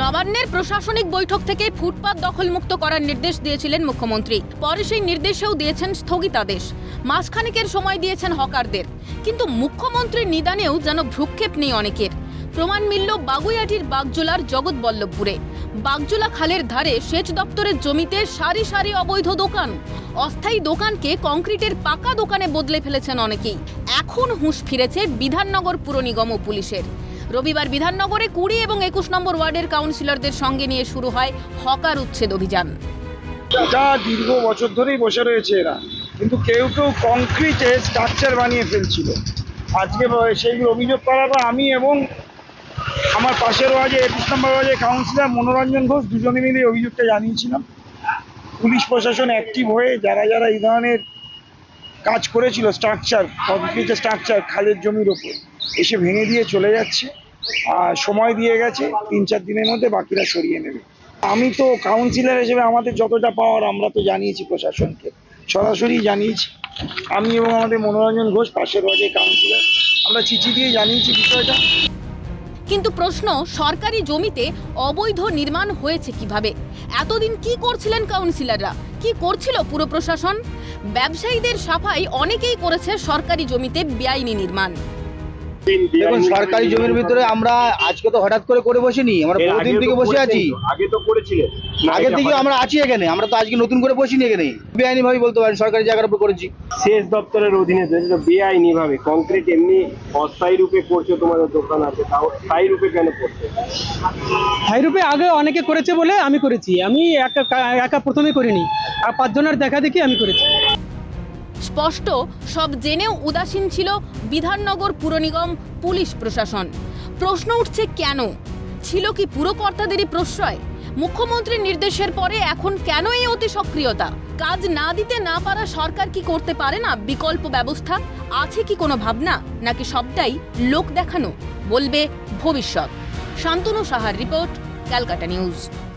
নবান্নের প্রশাসনিক বৈঠক থেকে ফুটপাত দখলমুক্ত করার নির্দেশ দিয়েছিলেন মুখ্যমন্ত্রী। পরে সেই নির্দেশেও দিয়েছেন স্থগিতাদেশ। মাসখানেকের সময় দিয়েছেন হকারদের। কিন্তু মুখ্যমন্ত্রীর নিদানেও যেন ভ্রুক্ষেপ নেই অনেকের। প্রমাণ মিলল বাগুইয়াটির বাগজোলার জগৎবল্লভপুরে। বাগজোলা খালের ধারে সেচ দপ্তরের জমিতে সারি সারি অবৈধ দোকান। অস্থায়ী দোকানকে কংক্রিটের পাকা দোকানে বদলে ফেলেছেন অনেকেই। এখন হুঁশ ফিরেছে বিধাননগর পুর নিগম পুলিশের। রবিবার বিধাননগরে কুড়ি এবং একুশ নম্বর ওয়ার্ডের কাউন্সিলরদের সঙ্গে নিয়ে শুরু হয় হকার উচ্ছেদ অভিযান। দীর্ঘ বছর ধরেই বসে রয়েছে এরা। কিন্তু কেউ কেউ কংক্রিটে স্ট্রাকচার বানিয়ে ফেলছিল। আজকে সেইগুলো অভিযোগ করার পর আমি এবং আমার পাশের ওয়াজে একুশ নম্বর ওয়াজে কাউন্সিলর মনোরঞ্জন ঘোষ দুজনে মিলে অভিযোগটা জানিয়েছিলাম। পুলিশ প্রশাসন অ্যাক্টিভ হয়ে যারা যারা এই ধরনের কাজ করেছিল স্ট্রাকচার কংক্রিটের স্ট্রাকচার খালের জমির ওপর, এসে ভেঙে দিয়ে চলে যাচ্ছে। সময় দিয়ে গেছে, তিন চার দিনের মধ্যে বাকিরা সরিয়ে নেবে। আমি তো কাউন্সিলর হিসেবে আমাদের যতটা পাওয়ার আমরা তো জানিয়েছি প্রশাসনকে। সরাসরি জানিয়েছি। আমি এবং আমাদের মনোরঞ্জন ঘোষ, পাশের ওয়ার্ডের কাউন্সিলর আমরা চিঠি দিয়ে জানিয়েছি বিষয়টা। কিন্তু প্রশ্ন, সরকারি জমিতে অবৈধ নির্মাণ হয়েছে কীভাবে? এতদিন কি করছিলেন কাউন্সিলররা কি করছিল পুরো প্রশাসন? ব্যবসায়ীদের সাফাই অনেকেই করেছে সরকারি জমিতে বেআইনি নির্মাণ। দেখুন সরকারি জমির ভিতরে আমরা আজকে তো হঠাৎ করে করে বসিনি আমরা বহুদিন থেকে বসে আছি। আগে তো করেছিলেন। আগে থেকে আমরা আছি এখানে আমরা তো আজকে নতুন করে বসিনি এখানে। বেআইনি ভাবে বলতে পারেন সরকারি জায়গার উপর করেছি। সেচ দপ্তরের অধীনে যেটা বেআইনি ভাবে কংক্রিট এমনি অস্থায়ী রূপে করছ তোমাদের দোকান আছে তাও স্থায়ী রূপে কেন করছে? স্থায়ী রূপে আগে অনেকে করেছে বলে আমি করেছি। আমি একা একা প্রথমে করিনি। আর পাঁচজনের দেখা দেখি আমি করেছি। স্পষ্ট, সব জেনেও উদাসীন ছিল বিধাননগর পুর নিগম পুলিশ প্রশাসন। প্রশ্ন উঠছে কেন? ছিল কি পুরো কর্তাদেরই প্রশ্রয়? মুখ্যমন্ত্রীর নির্দেশের পরে এখন কেন এই অতি সক্রিয়তা? কাজ না দিতে না পারা সরকার কি করতে পারে না? বিকল্প ব্যবস্থা? আছে কি কোনো ভাবনা? নাকি সবটাই লোক দেখানো? বলবে ভবিষ্যৎ। শান্তনু সাহার রিপোর্ট, ক্যালকাটা নিউজ।